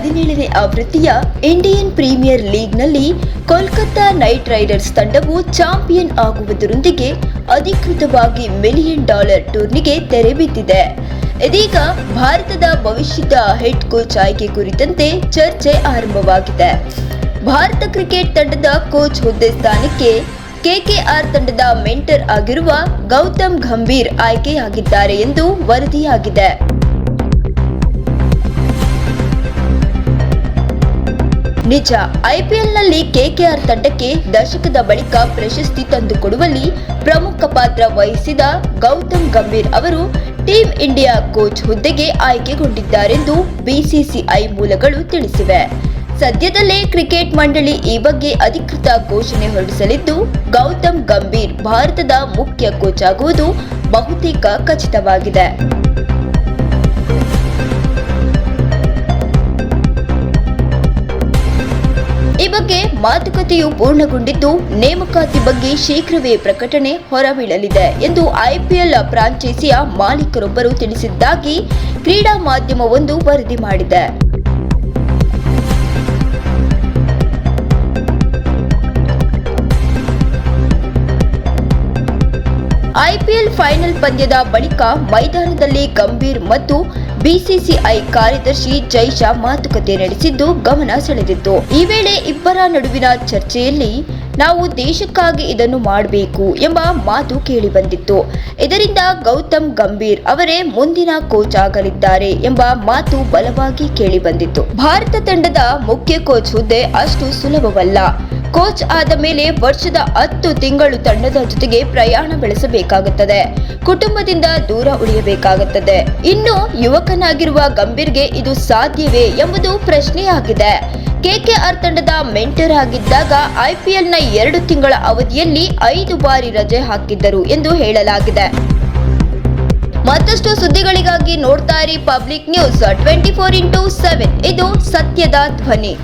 ಹದಿನೇಳನೇ ಆವೃತ್ತಿಯ Indian premier ಲೀಗ್ನಲ್ಲಿ ಕೋಲ್ಕತ್ತಾ ನೈಟ್ ರೈಡರ್ಸ್ ತಂಡವು ಚಾಂಪಿಯನ್ ಆಗುವುದರೊಂದಿಗೆ ಅಧಿಕೃತವಾಗಿ ಮಿಲಿಯನ್ ಡಾಲರ್ ಟೂರ್ನಿಗೆ ತೆರೆ ಬಿದ್ದಿದೆ. ಇದೀಗ ಭಾರತದ ಭವಿಷ್ಯದ ಹೆಡ್ ಕೋಚ್ ಆಯ್ಕೆ ಕುರಿತಂತೆ ಚರ್ಚೆ ಆರಂಭವಾಗಿದೆ. ಭಾರತ ಕ್ರಿಕೆಟ್ ತಂಡದ ಕೋಚ್ ಹುದ್ದೆ ಸ್ಥಾನಕ್ಕೆ ಕೆಕೆಆರ್ ತಂಡದ ಮೆಂಟರ್ ಆಗಿರುವ ಗೌತಮ್ ಗಂಭೀರ್ ಆಯ್ಕೆಯಾಗಿದ್ದಾರೆ ಎಂದು ವರದಿಯಾಗಿದೆ. ನಿಜ. ಐಪಿಎಲ್ನಲ್ಲಿ ಕೆಕೆಆರ್ ತಂಡಕ್ಕೆ ದಶಕದ ಬಳಿಕ ಪ್ರಶಸ್ತಿ ತಂದುಕೊಡುವಲ್ಲಿ ಪ್ರಮುಖ ಪಾತ್ರ ವಹಿಸಿದ ಗೌತಮ್ ಗಂಭೀರ್ ಅವರು ಟೀಂ ಇಂಡಿಯಾ ಕೋಚ್ ಹುದ್ದೆಗೆ ಆಯ್ಕೆಗೊಂಡಿದ್ದಾರೆಂದು ಬಿಸಿಸಿಐ ಮೂಲಗಳು ತಿಳಿಸಿವೆ. ಸದ್ಯದಲ್ಲೇ ಕ್ರಿಕೆಟ್ ಮಂಡಳಿ ಈ ಬಗ್ಗೆ ಅಧಿಕೃತ ಘೋಷಣೆ ಹೊರಡಿಸಲಿದ್ದು, ಗೌತಮ್ ಗಂಭೀರ್ ಭಾರತದ ಮುಖ್ಯ ಕೋಚ್ ಆಗುವುದು ಬಹುತೇಕ ಖಚಿತವಾಗಿದೆ. ಬಗ್ಗೆ ಮಾತುಕತೆಯು ಪೂರ್ಣಗೊಂಡಿದ್ದು, ನೇಮಕಾತಿ ಬಗ್ಗೆ ಶೀಘ್ರವೇ ಪ್ರಕಟಣೆ ಹೊರಬೀಳಲಿದೆ ಎಂದು ಐಪಿಎಲ್ ಫ್ರಾಂಚೈಸಿಯ ಮಾಲೀಕರೊಬ್ಬರು ತಿಳಿಸಿದ್ದಾಗಿ ಕ್ರೀಡಾ ಮಾಧ್ಯಮವೊಂದು ವರದಿ ಮಾಡಿದೆ. ಐಪಿಎಲ್ ಫೈನಲ್ ಪಂದ್ಯದ ಬಳಿಕ ಮೈದಾನದಲ್ಲಿ ಗಂಭೀರ್ ಮತ್ತು ಬಿಸಿಸಿಐ ಕಾರ್ಯದರ್ಶಿ ಜೈಶಾ ಮಾತುಕತೆ ನಡೆಸಿದ್ದು ಗಮನ ಸೆಳೆದಿತ್ತು. ಈ ವೇಳೆ ಇಬ್ಬರ ನಡುವಿನ ಚರ್ಚೆಯಲ್ಲಿ ನಾವು ದೇಶಕ್ಕಾಗಿ ಇದನ್ನು ಮಾಡಬೇಕು ಎಂಬ ಮಾತು ಕೇಳಿಬಂದಿತ್ತು. ಇದರಿಂದ ಗೌತಮ್ ಗಂಭೀರ್ ಅವರೇ ಮುಂದಿನ ಕೋಚ್ ಆಗಲಿದ್ದಾರೆ ಎಂಬ ಮಾತು ಬಲವಾಗಿ ಕೇಳಿಬಂದಿತ್ತು. ಭಾರತ ತಂಡದ ಮುಖ್ಯ ಕೋಚ್ ಹುದ್ದೆ ಅಷ್ಟು ಸುಲಭವಲ್ಲ. ಕೋಚ್ ಆದ ಮೇಲೆ ವರ್ಷದ ಹತ್ತು ತಿಂಗಳು ತಂಡದ ಜೊತೆಗೆ ಪ್ರಯಾಣ ಬೆಳೆಸಬೇಕಾಗುತ್ತದೆ. ಕುಟುಂಬದಿಂದ ದೂರ ಉಳಿಯಬೇಕಾಗುತ್ತದೆ. ಇನ್ನು ಯುವಕನಾಗಿರುವ ಗಂಭೀರ್ಗೆ ಇದು ಸಾಧ್ಯವೇ ಎಂಬುದು ಪ್ರಶ್ನೆಯಾಗಿದೆ. ಕೆಕೆಆರ್ ತಂಡದ ಮೆಂಟರ್ ಆಗಿದ್ದಾಗ ಐಪಿಎಲ್ನ ಎರಡು ತಿಂಗಳ ಅವಧಿಯಲ್ಲಿ ಐದು ಬಾರಿ ರಜೆ ಹಾಕಿದ್ದರು ಎಂದು ಹೇಳಲಾಗಿದೆ. ಮತ್ತಷ್ಟು ಸುದ್ದಿಗಳಿಗಾಗಿ ನೋಡ್ತಾ ಇರಿ public news twenty four into seven. ಇದು ಸತ್ಯದ ಧ್ವನಿ.